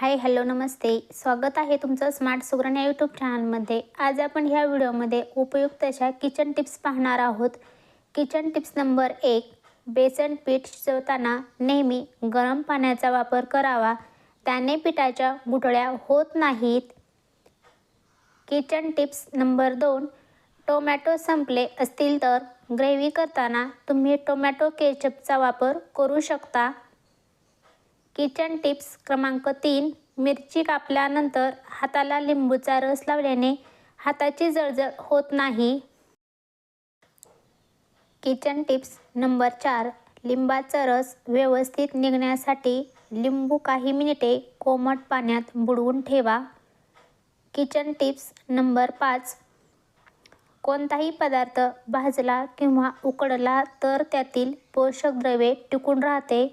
Hi hello नमस्ते. स्वागत आहे तुमचं स्मार्ट सुगरण या यूट्यूब चॅनलमध्ये आज आपण ह्या व्हिडिओमध्ये उपयुक्त अशा किचन टिप्स पाहणार आहोत. किचन टिप्स नंबर एक बेसन पीठ शिजवताना नेहमी गरम पाण्याचा वापर करावा. त्याने पिठाच्या गुठळ्या होत नाहीत. किचन टिप्स नंबर दोन टोमॅटो संपले असतील तर ग्रेव्ही करताना तुम्ही टोमॅटो केचपचा वापर करू शकता. किचन टिप्स क्रमांक तीन मिरची कापल्यानंतर हाताला लिंबूचा रस लावल्याने हाताची जळजळ होत नाही. किचन टिप्स नंबर चार लिंबाचा रस व्यवस्थित निघण्यासाठी लिंबू काही मिनिटे कोमट पाण्यात बुडवून ठेवा. किचन टिप्स नंबर पाच कोणताही पदार्थ भाजला किंवा उकडला तर त्यातील पोषक द्रव्ये टिकून राहते.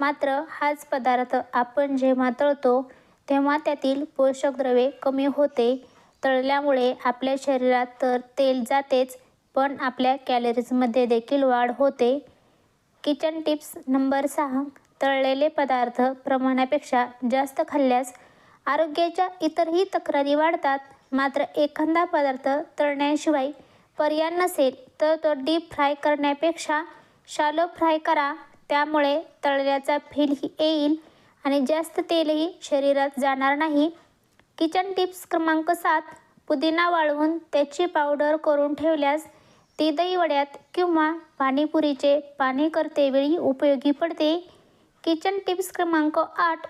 मात्र हाच पदार्थ आपण जेव्हा तळतो तेव्हा त्यातील पोषक द्रव्ये कमी होते. तळल्यामुळे आपल्या शरीरात तर तेल जातेच पण आपल्या कॅलरीजमध्ये देखील वाढ होते. किचन टिप्स नंबर सहा. तळलेले पदार्थ प्रमाणापेक्षा जास्त खाल्ल्यास आरोग्याच्या इतरही तक्रारी वाढतात. मात्र एखादा पदार्थ तळण्याशिवाय पर्याय नसेल तर तो डीप फ्राय करण्यापेक्षा शालो फ्राय करा. त्यामुळे तळल्याचा फीलही येईल आणि जास्त तेलही शरीरात जाणार नाही. किचन टिप्स क्रमांक सात पुदिना वाळवून त्याची पावडर करून ठेवल्यास ती दहीवड्यात किंवा पाणीपुरीचे पाणी करतेवेळी उपयोगी पडते. किचन टिप्स क्रमांक आठ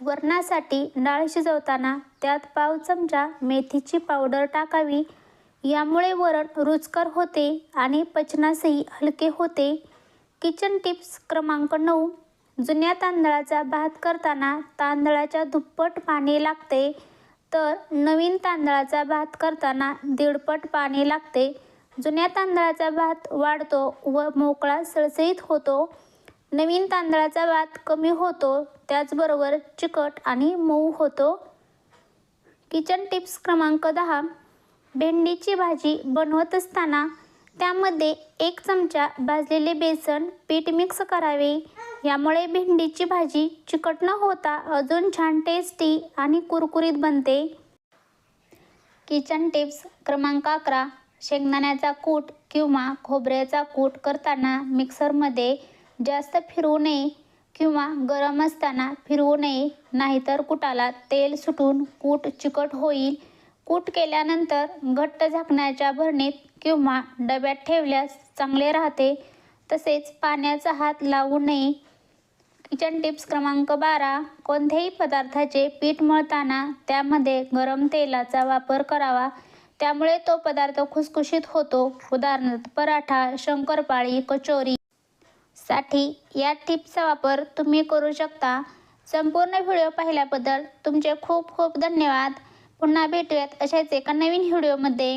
वरणासाठी डाळ शिजवताना त्यात पाव चमचा मेथीची पावडर टाकावी. यामुळे वरण रुचकर होते आणि पचनासही हलके होते. किचन टिप्स क्रमांक नऊ. जुन्या तांदळाचा भात करताना तांदळाच्या दुप्पट पाणी लागते. तर नवीन तांदळाचा भात करताना दीडपट पाणी लागते. जुन्या तांदळाचा भात वाढतो व मोकळा सळसळीत होतो. नवीन तांदळाचा भात कमी होतो त्याचबरोबर चिकट आणि मऊ होतो. किचन टिप्स क्रमांक दहा. भेंडीची भाजी बनवत असताना त्यामध्ये एक चमचा भाजलेले बेसन पीठ मिक्स करावे. यामुळे भेंडीची भाजी चिकट न होता अजून छान टेस्टी आणि कुरकुरीत बनते. किचन टिप्स क्रमांक अकरा. शेंगदाण्याचा कूट किंवा खोबऱ्याचा कूट करताना मिक्सरमध्ये जास्त फिरवू नये किंवा गरम असताना फिरवू नये नाहीतर कुटाला तेल सुटून कूट चिकट होईल. कूट केल्यानंतर घट्ट झाकण्याच्या भरणीत किंवा डब्यात ठेवल्यास चांगले राहते. तसेच पाण्याचा हात लावू नये. किचन टिप्स क्रमांक बारा. कोणत्याही पदार्थाचे पीठ मळताना त्यामध्ये गरम तेलाचा वापर करावा. त्यामुळे तो पदार्थ खुसखुशीत होतो. उदाहरणार्थ पराठा शंकरपाळी कचोरी साठी या टिप्सचा वापर तुम्ही करू शकता. संपूर्ण व्हिडिओ पाहिल्याबद्दल तुमचे खूप खूप धन्यवाद. पुन्हा भेटूयात अशाच एका नवीन व्हिडिओमध्ये.